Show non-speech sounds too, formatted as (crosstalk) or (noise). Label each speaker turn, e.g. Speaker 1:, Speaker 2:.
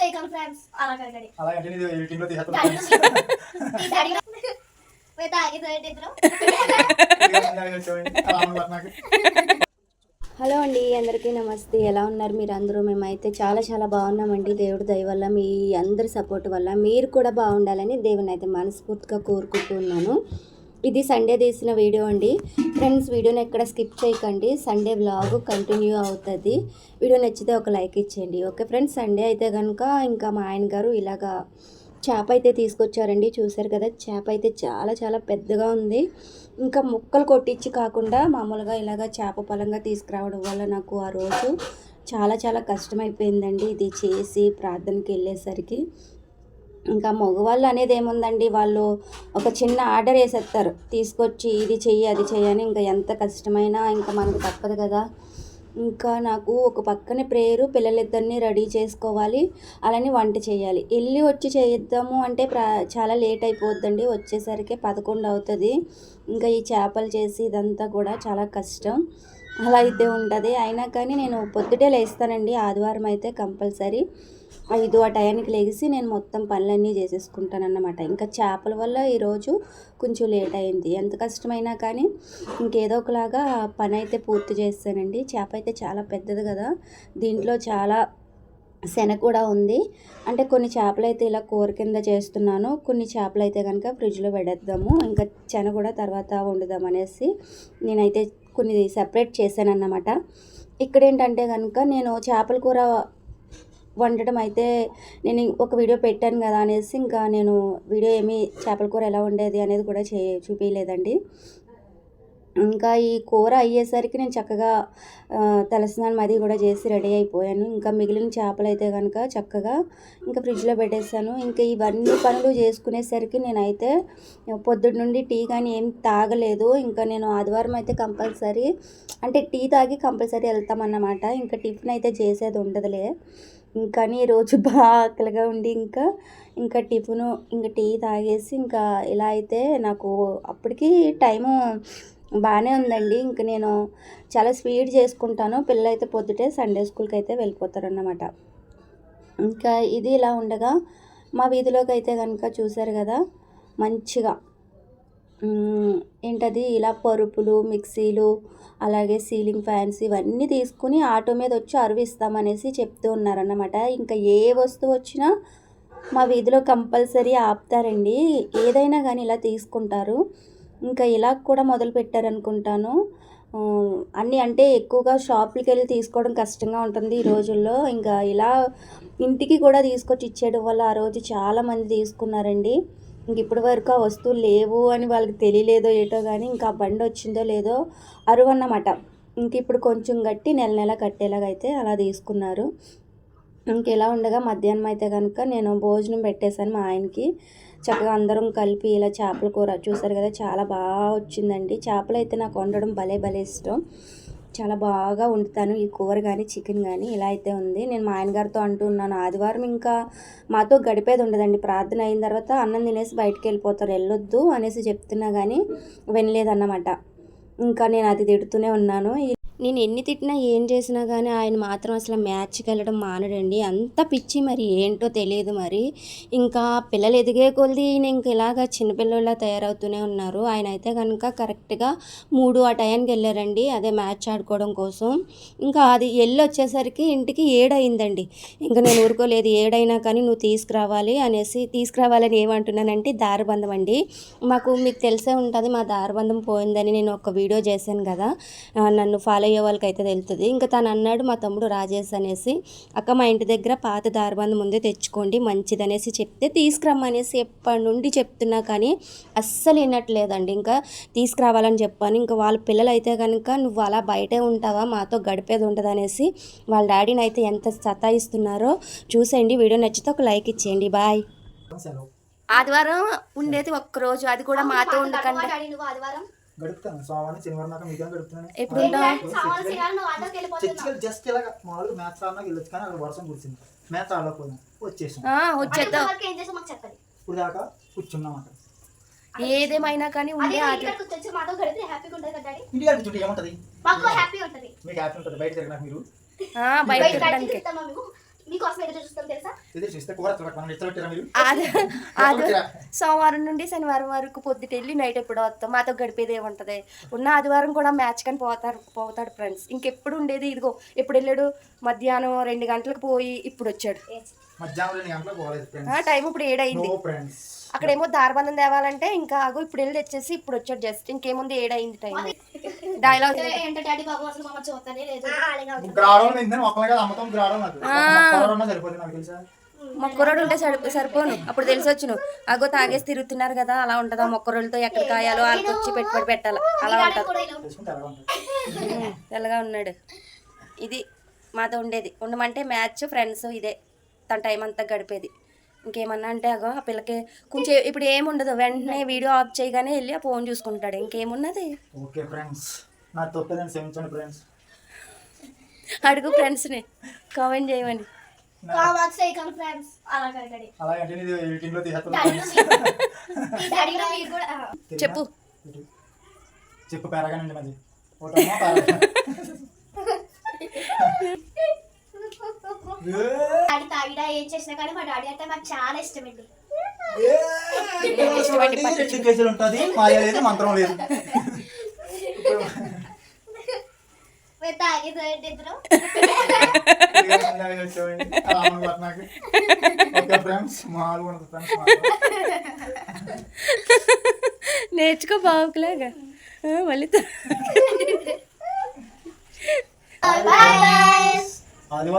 Speaker 1: Cycle friends
Speaker 2: అలాగంటే ఎడిటింగ్లో తీసేస్తాను
Speaker 1: పోయి ఇద్దరు.
Speaker 3: హలో అండి అందరికీ నమస్తే. ఎలా ఉన్నారు మీరు అందరూ మేమైతే చాలా చాలా బాగున్నామండి. దేవుడి దయ వల్ల మీ అందరి సపోర్ట్ వల్ల మీరు కూడా బాగుండాలని దేవుని అయితే మనస్ఫూర్తిగా కోరుకుంటున్నాను. ఇది సండే తీసిన వీడియో అండి. ఫ్రెండ్స్ వీడియోని ఎక్కడ స్కిప్ చేయకండి. సండే వ్లాగ్ కంటిన్యూ అవుతుంది. వీడియో నచ్చితే ఒక లైక్ ఇచ్చేయండి. ఓకే ఫ్రెండ్స్ సండే అయితే కనుక ఇంకా మా ఆయన గారు ఇలాగా చేప అయితే తీసుకొచ్చారండి. చూసారు కదా చేప అయితే చాలా చాలా పెద్దగా ఉంది. ఇంకా ముక్కలు కొట్టించి కాకుండా మామూలుగా ఇలాగ చేప పొలంగా తీసుకురావడం వల్ల నాకు ఆ రోజు చాలా చాలా కష్టమైపోయిందండి. ఇది చేసి ప్రార్థనకి వెళ్ళేసరికి. ఇంకా మగవాళ్ళు అనేది ఏముందండి? వాళ్ళు ఒక చిన్న ఆర్డర్ వేసేస్తారు. తీసుకొచ్చి ఇది చెయ్యి అది చెయ్యని ఇంకా ఎంత కష్టమైనా ఇంకా మనకు తప్పదు కదా. ఇంకా నాకు ఒక పక్కనే ప్రేయరు పిల్లలిద్దరిని రెడీ చేసుకోవాలి. అలానే వంట చేయాలి. వెళ్ళి వచ్చి చేయిద్దాము అంటే ప్రా చాలా లేట్ అయిపోద్దండి. వచ్చేసరికి పదకొండు అవుతుంది. ఇంకా ఈ చేపలు చేసి ఇదంతా కూడా చాలా కష్టం. అలా అయితే ఉంటుంది. అయినా కానీ నేను పొద్దుటే లేస్తానండి. ఆదివారం అయితే కంపల్సరీ. ఐదు ఆ టయానికి లేచి నేను మొత్తం పనులన్నీ చేసేసుకుంటానన్నమాట. ఇంకా చేపల వల్ల ఈరోజు కొంచెం లేట్ అయింది. ఎంత కష్టమైనా కానీ ఇంకేదో ఒకలాగా పని అయితే పూర్తి చేస్తానండి. చేప అయితే చాలా పెద్దది కదా. దీంట్లో చాలా శనగ కూడా ఉంది. అంటే కొన్ని చేపలు అయితే ఇలా కూర కింద చేస్తున్నాను. కొన్ని చేపలు అయితే కనుక ఫ్రిడ్జ్లో పెడేద్దాము ఇంకా శనగ కూడా తర్వాత వండుదాం అనేసి నేనైతే కొన్ని సెపరేట్ చేశాను అన్నమాట ఇక్కడ ఏంటంటే కనుక నేను చేపల కూర వండటం అయితే నేను ఒక వీడియో పెట్టాను కదా అనేసి ఇంకా నేను వీడియో ఏమి చేపల కూర ఎలా ఉండేది అనేది కూడా చే చూపించలేదండి ఇంకా ఈ కూర అయ్యేసరికి నేను చక్కగా ఆ, తలస్నానం అది కూడా చేసి రెడీ అయిపోయాను. ఇంకా మిగిలిన చేపలు అయితే కనుక చక్కగా ఇంకా ఫ్రిడ్జ్లో పెట్టేశాను. ఇంకా ఇవన్నీ పనులు చేసుకునేసరికి నేనైతే పొద్దుటి నుండి టీ కానీ ఏం తాగలేదు. ఇంకా నేను ఆదివారం అయితే కంపల్సరీ అంటే టీ తాగి కంపల్సరీ వెళ్తామన్నమాట. ఇంకా టిఫిన్ అయితే చేసేది ఉండదులే. కానీ ఈరోజు బాగా ఆకలిగా ఉండి ఇంకా ఇంకా టిఫిన్ ఇంకా టీ తాగేసి ఇంకా ఇలా అయితే నాకు అప్పటికి టైము బాగానే ఉందండి. ఇంక నేను చాలా స్వీట్ చేసుకుంటాను. పిల్లలైతే పొద్దుటే సండే స్కూల్కి అయితే వెళ్ళిపోతారన్నమాట. ఇంకా ఇది ఇలా ఉండగా మా వీధిలోకి అయితే కనుక చూశారు కదా మంచిగా ఏంటది? ఇలా పరుపులు మిక్సీలు అలాగే సీలింగ్ ఫ్యాన్స్ ఇవన్నీ తీసుకుని ఆటో మీద వచ్చి అరువిస్తామనేసి చెప్తూ ఉన్నారన్నమాట. ఇంకా ఏ వస్తువు వచ్చినా మా వీధిలో కంపల్సరీ ఆపుతారండి. ఏదైనా కానీ ఇలా తీసుకుంటారు. ఇంకా ఇలా కూడా మొదలు పెట్టారనుకుంటాను. ఆ, అన్నీ అంటే ఎక్కువగా షాపులకి వెళ్ళి తీసుకోవడం కష్టంగా ఉంటుంది ఈ రోజుల్లో. ఇంకా ఇలా ఇంటికి కూడా తీసుకొచ్చి ఇచ్చేయడం వల్ల ఆ రోజు చాలామంది తీసుకున్నారండి. ఇంక ఇప్పటి వరకు ఆ వస్తువులు లేవు అని వాళ్ళకి తెలియలేదో ఏటో కానీ ఇంకా ఆ బండి వచ్చిందో లేదో అరువన్నమాట. ఇంక ఇప్పుడు కొంచెం గట్టి నెల నెల కట్టేలాగా అయితే అలా తీసుకున్నారు. ఇంకెలా ఉండగా మధ్యాహ్నం అయితే కనుక నేను భోజనం పెట్టేశాను మా ఆయనకి. చక్కగా అందరం కలిపి ఇలా చేపల కూర చూసారు కదా చాలా బాగా వచ్చిందండి. చేపలు అయితే నాకు వండడం భలే భలే ఇష్టం. చాలా బాగా వండుతాను. ఈ కూర కానీ చికెన్ కానీ ఇలా అయితే ఉంది. నేను మా ఆయన గారితో అంటూ ఉన్నాను ఆదివారం ఇంకా మాతో గడిపేది ఉండదండి. ప్రార్థన అయిన తర్వాత అన్నం తినేసి బయటికి వెళ్ళిపోతారు. వెళ్ళొద్దు అనేసి చెప్తున్నా కానీ వినలేదన్నమాట. ఇంకా నేను అది తిడుతూనే ఉన్నాను. నేను ఎన్ని తిట్టినా ఏం చేసినా కానీ ఆయన మాత్రం అసలు మ్యాచ్కి వెళ్ళడం మానడండి. అంత పిచ్చి మరి ఏంటో తెలియదు మరి. ఇంకా పిల్లలు ఎదిగే కొలిది ఈయన ఇంక ఇలాగా చిన్నపిల్లల్లా తయారవుతూనే ఉన్నారు. ఆయన అయితే కనుక కరెక్ట్గా మూడు ఆ టయానికి వెళ్ళారండి. అదే మ్యాచ్ ఆడుకోవడం కోసం. ఇంకా అది వెళ్ళి వచ్చేసరికి ఇంటికి ఏడైందండి ఇంకా నేను ఊరుకోలేదు. ఏడైనా కానీ నువ్వు తీసుకురావాలి అనేసి తీసుకురావాలని ఏమంటున్నానంటే దారబంధం అండి. మాకు మీకు తెలిసే ఉంటుంది మా దారబంధం పోయిందని నేను ఒక వీడియో చేశాను కదా. నన్ను ఫాలో అయ్యే వాళ్ళకి అయితే తెలుస్తుంది ఇంకా తను అన్నాడు మా తమ్ముడు రాజేష్ అనేసి అక్క మా ఇంటి దగ్గర పాత దారబంధం ముందే తెచ్చుకోండి మంచిదనేసి చెప్తే తీసుకురమ్మనేసి ఎప్పటి నుండి చెప్తున్నా కానీ అస్సలు వినట్లేదండి. ఇంకా తీసుకురావాలని చెప్పాను. ఇంకా వాళ్ళ పిల్లలు అయితే కనుక నువ్వు అలా బయటే ఉంటావా? మాతో గడిపేది ఉంటుంది అనేసి వాళ్ళ డాడీని అయితే ఎంత సతాయిస్తున్నారో చూసేయండి. వీడియో నచ్చితే ఒక లైక్ ఇచ్చేయండి. బాయ్. ఆదివారం ఉండేది ఒక్క రోజు అది కూడా మాతో ఉండకండి.
Speaker 1: డాడీ నువ్వు ఆదివారం.
Speaker 2: గడుపుతాను. సోమవారం శనివారం దాకా మీకేం
Speaker 3: ఎప్పుడు
Speaker 2: చర్చికి జస్ట్ ఇలాగ మామూలుగా మ్యాథ్స్ వెళ్ళొచ్చు కానీ అక్కడ వర్షం కురిసింది. మ్యాథ్స్ ఆడలేకపోయినా వచ్చేసాం.
Speaker 3: వచ్చేద్దాం.
Speaker 2: ఇప్పుడు దాకా కూర్చున్నాం అక్కడ.
Speaker 3: ఏదేమైనా కానీ ఉండే
Speaker 1: ఇంటికి
Speaker 2: కూర్చుంటే ఏముంటది?
Speaker 1: మాకు హ్యాపీ ఉంటుంది.
Speaker 2: మీకు హ్యాపీ ఉంటుంది. బయట తిరగడానికి మీరు?
Speaker 3: ఆ, బయట తిరగడానికి.
Speaker 1: మీకోసం ఎదురు చూస్తాం తెలుసా?
Speaker 2: ఇది చూస్తే కూర పెట్టారా మీరు?
Speaker 3: సోమవారం నుండి శనివారం వరకు పొద్దుట వెళ్ళి నైట్ ఎప్పుడో వస్తాం. మాతో గడిపేది ఏముంటది? ఉన్న ఆదివారం కూడా మ్యాచ్ కానీ పోతారు పోతాడు ఫ్రెండ్స్. ఇంకెప్పుడు ఉండేది? ఇదిగో ఎప్పుడు వెళ్ళాడు? మధ్యాహ్నం రెండు గంటలకు పోయి ఇప్పుడు వచ్చాడు. టైం ఇప్పుడు ఏడైంది
Speaker 2: నో ఫ్రెండ్స్.
Speaker 3: అక్కడేమో దారబంధం తేవాలంటే ఇంకా ఆగో ఇప్పుడు వెళ్ళి తెచ్చేసి ఇప్పుడు వచ్చాడు జస్ట్. ఇంకేముంది? ఏడైంది టైం. డైలాగ్
Speaker 2: నాకు సరిపోతుంది నాకు తెలుసా?
Speaker 3: మొక్కరోడు ఉంటే సరి సరిపోను. అప్పుడు తెలిసి వచ్చును అగో తాగేసి తిరుగుతున్నారు కదా అలా ఉంటదా మొక్కరోళ్ళతో ఎక్కడ కాయాలో వాళ్ళకి వచ్చి పెట్టుబడి పెట్టాలి? అలా ఉంటది. తెల్లగా ఉన్నాడు. ఇది మాతో ఉండేది. ఉండమంటే మ్యాచ్ ఫ్రెండ్స్ ఇదే. తన టైం అంతా గడిపేది. ఇంకేమన్నా అంటే అగో ఆ పిల్లకి కొంచెం ఇప్పుడు ఏముండదు. వెంటనే వీడియో ఆఫ్ చేయగానే వెళ్ళి ఆ ఫోన్ చూసుకుంటాడు. ఇంకేమున్నది?
Speaker 2: Okay friends. నా ఫ్రెండ్స్.
Speaker 3: అడుగు ఫ్రెండ్స్ని. కామెంట్ చేయమని.
Speaker 1: కావాల్సి ఫ్రెండ్స్
Speaker 2: నీది ఎడిటింగ్లో తీసేస్తాను. (laughs)
Speaker 3: చెప్పు.
Speaker 2: చెప్పు పేరగానండి మరి ఒకటమ్మా పేరగా (laughs)
Speaker 1: డాడీ తాగిడా ఏం చేసినా కానీ మా డాడీ అంటే మాకు చాలా ఇష్టం అండి
Speaker 2: రెండు కేజీలు ఉంటుంది. మాయ లేదు మంత్రం లేదు
Speaker 1: మీరు తాగేది ఏంటి ఇద్దరు
Speaker 2: ఓకే ఫ్రెండ్స్ మామూలుగా ఉండదు ఫ్రెండ్స్
Speaker 3: నేర్చుకో బావుకులాగా. మళ్ళీ
Speaker 2: ఆదివారం